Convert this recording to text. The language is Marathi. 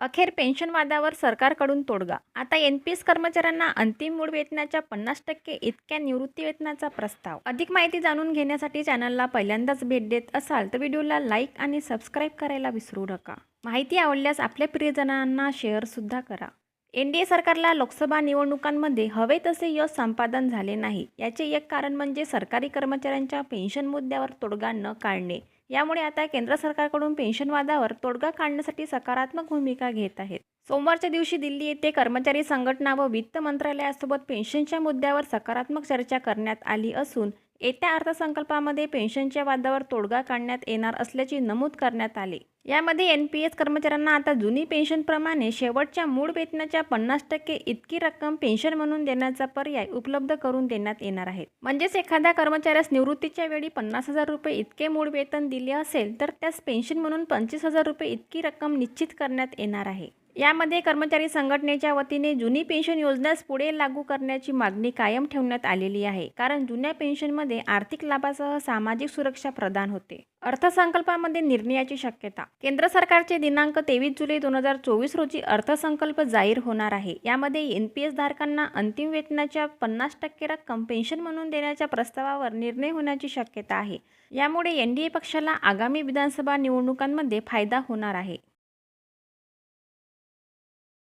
अखेर पेन्शन वादावर सरकारकडून तोडगा. आता एन पी एस कर्मचाऱ्यांना अंतिम मूळ वेतनाच्या पन्नास टक्के इतक्या निवृत्ती वेतनाचा प्रस्ताव. अधिक माहिती जाणून घेण्यासाठी चॅनलला पहिल्यांदाच भेट देत असाल तर व्हिडिओला लाईक आणि सबस्क्राईब करायला विसरू नका. माहिती आवडल्यास आपल्या प्रियजनांना शेअरसुद्धा करा. एन डी ए सरकारला लोकसभा निवडणुकांमध्ये हवे तसे यश संपादन झाले नाही. याचे एक कारण म्हणजे सरकारी कर्मचाऱ्यांच्या पेन्शन मुद्द्यावर तोडगा न काढणे. यामुळे आता केंद्र सरकारकडून पेन्शनवादावर तोडगा काढण्यासाठी सकारात्मक भूमिका घेत आहेत. सोमवारच्या दिवशी दिल्ली येथे कर्मचारी संघटना व वित्त मंत्रालयासोबत पेन्शनच्या मुद्द्यावर सकारात्मक चर्चा करण्यात आली असून येत्या अर्थसंकल्पामध्ये पेन्शनच्या वादावर तोडगा काढण्यात येणार असल्याचे नमूद करण्यात आले. यामध्ये एन पी एस कर्मचाऱ्यांना आता जुनी पेन्शनप्रमाणे शेवटच्या मूळ वेतनाच्या पन्नास टक्के इतकी रक्कम पेन्शन म्हणून देण्याचा पर्याय उपलब्ध करून देण्यात येणार आहे. म्हणजेच एखाद्या कर्मचाऱ्यास निवृत्तीच्या वेळी पन्नास हजार रुपये इतके मूळ वेतन दिले असेल तर त्यास पेन्शन म्हणून पंचवीस हजार रुपये इतकी रक्कम निश्चित करण्यात येणार आहे. यामध्ये कर्मचारी संघटनेच्या वतीने जुनी पेन्शन योजनाच पुढे लागू करण्याची मागणी कायम ठेवण्यात आलेली आहे. कारण जुन्या पेन्शनमध्ये आर्थिक लाभासह सामाजिक सुरक्षा प्रदान होते. अर्थसंकल्पामध्ये निर्णयाची शक्यता. केंद्र सरकारचे दिनांक तेवीस जुलै दोन हजार चोवीस रोजी अर्थसंकल्प जाहीर होणार आहे. यामध्ये एन पी एस धारकांना अंतिम वेतनाच्या पन्नास टक्के रक्कम पेन्शन म्हणून देण्याच्या प्रस्तावावर निर्णय होण्याची शक्यता आहे. यामुळे एन डी ए पक्षाला आगामी विधानसभा निवडणुकांमध्ये फायदा होणार आहे.